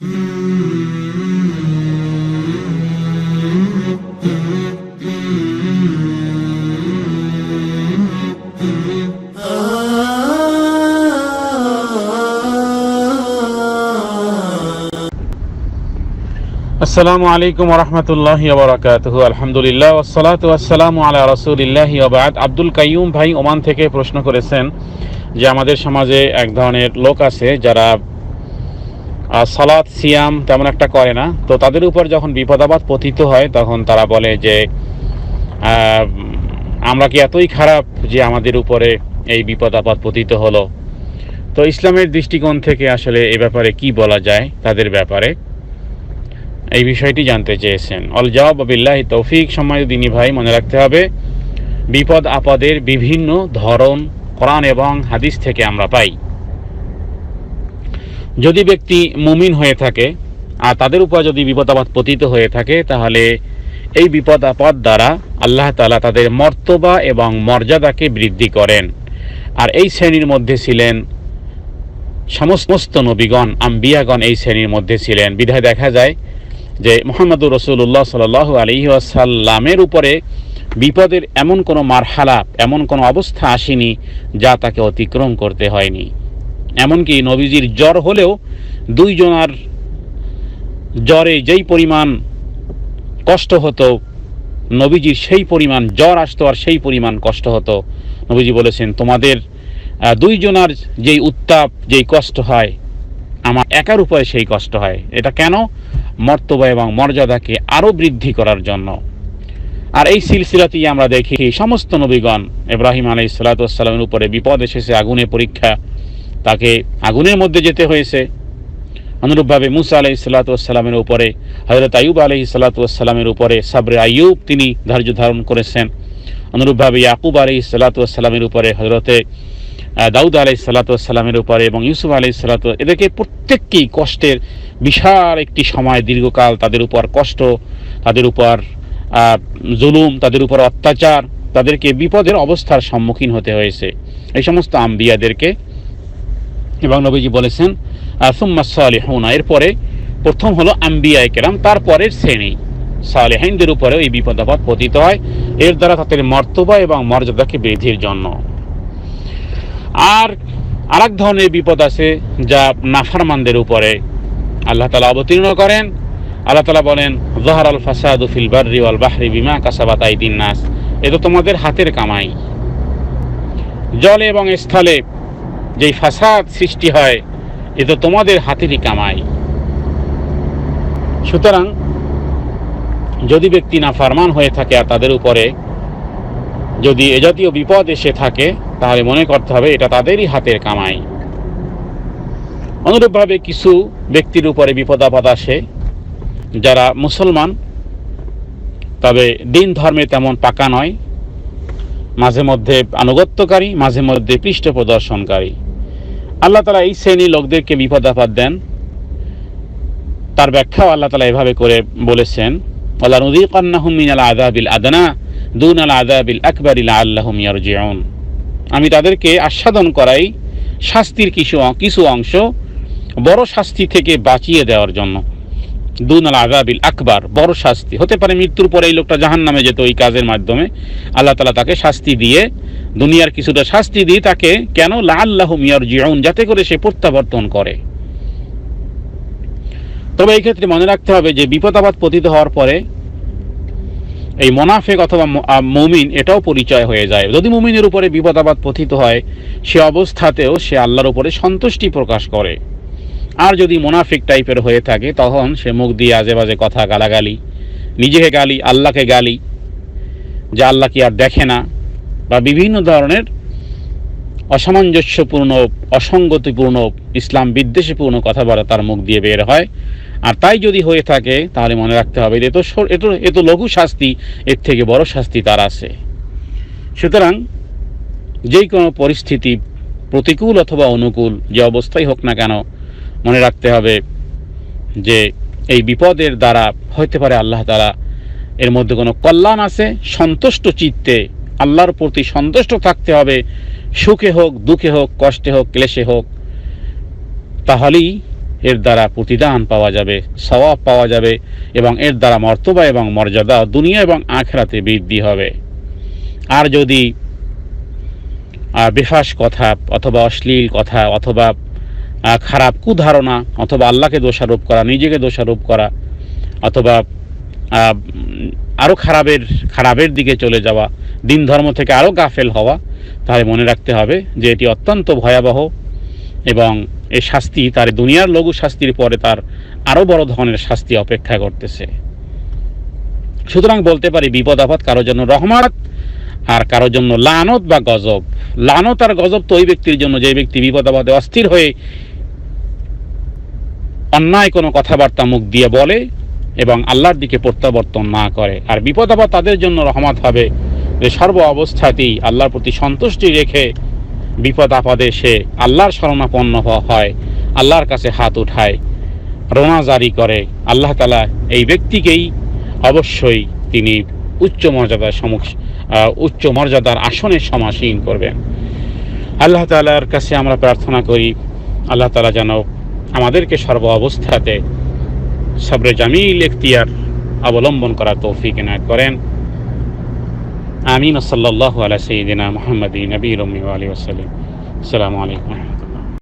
আসসালামু আলাইকুম রহমতুল্লাহ বরাকাতুহ। আলহামদুলিল্লাহ ওসালাত আসসালামু আলা রসুলিল্লাহ আবাদ আব্দুল কাইয়ুম ভাই ওমান থেকে প্রশ্ন করেছেন যে, আমাদের সমাজে এক ধরনের লোক আছে যারা সালাত, সিয়াম তেমন একটা করে না। তো তাদের উপর যখন বিপদাবাদ পতিত হয়, তখন তারা বলে যে আমরা কি এতই খারাপ যে আমাদের উপরে এই বিপদাবাদ পতিত হলো? তো ইসলামের দৃষ্টিকোণ থেকে আসলে এ ব্যাপারে কি বলা যায় তাদের ব্যাপারে? এই বিষয়টি জানতে চেয়েছেন। অল জবাব, বিল্লাহি তৌফিক। সময় দিনী ভাই, মনে রাখতে হবে, বিপদ আপদের বিভিন্ন ধরন, কোরআন এবং হাদিস থেকে আমরা পাই। যদি ব্যক্তি মুমিন হয়ে থাকে, আর তাদের উপর যদি বিপদ আপদ পতিত হয়ে থাকে, তাহলে এই বিপদ আপদ দ্বারা আল্লাহ তালা তাদের মর্তবা এবং মর্যাদাকে বৃদ্ধি করেন। আর এই শ্রেণির মধ্যে ছিলেন সমস্ত নবীগণ, আম্বিয়াগণ এই শ্রেণির মধ্যে ছিলেন। বিধায় দেখা যায় যে মোহাম্মদুর রসুল্লাহ সাল আলী আসাল্লামের উপরে বিপদের এমন কোনো মারহালা এমন কোনো অবস্থা আসেনি যা তাকে অতিক্রম করতে হয়নি। এমনকি নবীজির জ্বর হলেও দুইজনার জ্বরে যেই পরিমাণ কষ্ট হতো, নবীজির সেই পরিমাণ জ্বর আসতো আর সেই পরিমাণ কষ্ট হতো। নবীজি বলেছেন, তোমাদের দুইজনার যেই উত্তাপ, যেই কষ্ট হয়, আমার একার উপরে সেই কষ্ট হয়। এটা কেন? মর্তবা এবং মর্যাদাকে আরও বৃদ্ধি করার জন্য। আর এই সিলসিলাতেই আমরা দেখি, সমস্ত নবীগণ, ইব্রাহিম আলাই সালাতামের উপরে বিপদ এসেছে, আগুনে পরীক্ষা তাকে আগুনের মধ্যে যেতে হয়েছে। অনুরূপভাবে মুসা আলাই সাল্লাতামের উপরে হজরত আইয়ুব আলহি সাল্লাতামের উপরে সাবরে আইয়ুব তিনি ধৈর্য ধারণ করেছেন। অনুরূপভাবে ইয়াকুব আলহি সাল্লাতামের উপরে হজরতে দাউদ আলাই সাল্লাতামের উপরে এবং ইউসুফ আলাই সাল্লাত এদেরকে প্রত্যেককেই কষ্টের বিশাল একটি সময় দীর্ঘকাল তাদের উপর কষ্ট, তাদের উপর জুলুম, তাদের উপর অত্যাচার, তাদেরকে বিপদের অবস্থার সম্মুখীন হতে হয়েছে। এই সমস্ত আম্বিয়াদেরকে এবং নবীজি বলেছেন? সুম্মা সালেহুনা। এরপরে প্রথম হলো আম্বিয়া কেরাম, তারপরের শ্রেণি। সালেহাইনদের উপরে এই বিপদাবাদ পতিত হয়। এর দ্বারা তাদের মর্তবা এবং মর্যাদাকে বৃদ্ধির জন্য। আর আরেক ধরনের বিপদ আছে যা নাফারমানদের উপরে। আল্লাহ তালা অবতীর্ণ করেন। আল্লাহ তালা বলেন জহার আল ফাসাদ ফিল বার্রি ওয়াল বাহরি বিমা কাসাবাত নাস। এ তো তোমাদের হাতের কামাই। জলে এবং স্থলে যেই ফাসাদ সৃষ্টি হয়, এ তো তোমাদের হাতেরই কামাই। সুতরাং, যদি ব্যক্তি না ফারমান হয়ে থাকে আর তাদের উপরে, যদি এ জাতীয় বিপদ এসে থাকে, তাহলে মনে করতে হবে এটা তাদেরই হাতের কামাই। অনুরূপভাবে কিছু ব্যক্তির উপরে বিপদ আপদ আসে, যারা মুসলমান, তবে দিন ধর্মে তেমন পাকা নয়। মাঝে মধ্যে আনুগত্যকারী, মাঝে মধ্যে পৃষ্ঠ প্রদর্শনকারী। আল্লাহ তালা এই শ্রেণির লোকদেরকে বিপদ আপদ দেন। তার ব্যাখ্যাও আল্লাহ তালা এভাবে করে বলেছেন আল্লাহ নদী কান্নাহুম মিনাল আদাবিল আদনা দুন আল আদাবিল আকবরিল আল্লাহম ইয়ারজিউন। আমি তাদেরকে আস্বাদন করাই শাস্তির কিছু কিছু অংশ বড় শাস্তি থেকে বাঁচিয়ে দেওয়ার জন্য। দুন আল আজাবিল আকবার, বড় শাস্তি। হতে পারে মৃত্যুর পরে এই লোকটা জাহান নামে যেত ওই কাজের মাধ্যমে। আল্লাহ তালা তাকে শাস্তি দিয়ে, দুনিয়ার কিছুটা শাস্তি দিয়ে তাকে কেন লা আল্লাহ মিয়ার জিউন যাতে করে সে প্রত্যাবর্তন করে। তবে এই ক্ষেত্রে মনে রাখতে হবে যে বিপদাবাদ পতিত হওয়ার পরে এই মোনাফেক অথবা মুমিন এটাও পরিচয় হয়ে যায়। যদি মুমিনের উপরে বিপদাবাদ পতিত হয়, সে অবস্থাতেও সে আল্লাহর উপরে সন্তুষ্টি প্রকাশ করে। আর যদি মোনাফিক টাইপের হয়ে থাকে, তখন সে মুখ দিয়ে আজে বাজে কথা গালাগালি, নিজেকে গালি, আল্লাহকে গালি, যে আল্লাহ কি আর দেখে না, বা বিভিন্ন ধরনের অসামঞ্জস্যপূর্ণ, অসঙ্গতিপূর্ণ, ইসলাম বিদ্বেষপূর্ণ কথা বলা তার মুখ দিয়ে বের হয়। আর তাই যদি হয়ে থাকে, তাহলে মনে রাখতে হবে এ তো এ তো লঘু শাস্তি, এর থেকে বড় শাস্তি তার আছে। সুতরাং যেই কোনো পরিস্থিতি প্রতিকূল অথবা অনুকূল, যে অবস্থাই হোক না কেন মনে রাখতে হবে যে এই বিপদের দ্বারা হইতে পারে আল্লাহ তারা এর মধ্যে কোনো কল্যাণ আছে, সন্তুষ্ট চিত্তে আল্লাহর প্রতি সন্তুষ্ট থাকতে হবে, সুখে হোক, দুঃখে হোক, কষ্টে হোক, ক্লেশে হোক, তাহলেই এর দ্বারা প্রতিদান পাওয়া যাবে, সওয়াব পাওয়া যাবে এবং এর দ্বারা মর্তবা এবং মর্যাদা দুনিয়া এবং আখরাতে বৃদ্ধি হবে। আর যদি বেফাস কথা অথবা অশ্লীল কথা অথবা খারাপ কুধারণা অথবা আল্লাহকে দোষারোপ করা, নিজেকে দোষারোপ করা, অথবা আরও খারাপের খারাপের দিকে চলে যাওয়া, দিন ধর্ম থেকে আরও গাফেল হওয়া, তাহলে মনে রাখতে হবে যে এটি অত্যন্ত ভয়াবহ এবং এই শাস্তি তার দুনিয়ার লঘু শাস্তির পরে তার আরও বড় ধরনের শাস্তি অপেক্ষা করতেছে। সুতরাং বলতে পারি বিপদ আপদ কারোর জন্য রহমাত আর কারোর জন্য লানত বা গজব। লানত আর গজব তো ওই ব্যক্তির জন্য যে ব্যক্তি বিপদ আপদে অস্থির হয়ে অন্যায় কোনো কথাবার্তা মুখ দিয়ে বলে এবং আল্লাহর দিকে প্রত্যাবর্তন না করে। আর বিপদ আপদ তাদের জন্য রহমত হবে যে সর্ব অবস্থাতেই আল্লাহর প্রতি সন্তুষ্টি রেখে বিপদ আপদে সে আল্লাহর শরণাপন্ন হয়, আল্লাহর কাছে হাত উঠায়, রোনা জারি করে। আল্লাহ তালা এই ব্যক্তিকেই অবশ্যই তিনি উচ্চ মর্যাদার সমুখ উচ্চ মর্যাদার আসনে সমাসীন করবেন। আল্লাহ তালার কাছে আমরা প্রার্থনা করি, আল্লাহ তালা যেন আমাদেরকে সর্ব অবস্থাতে সবরে জামিল এখতিয়ার অবলম্বন করার তৌফিক এনায়ত করেন। আমিন। সাল্লাহ আলা সঈদিনা মোহাম্মদ নবী রমি আলী ওসালিম আসসালামু আলাইকুম।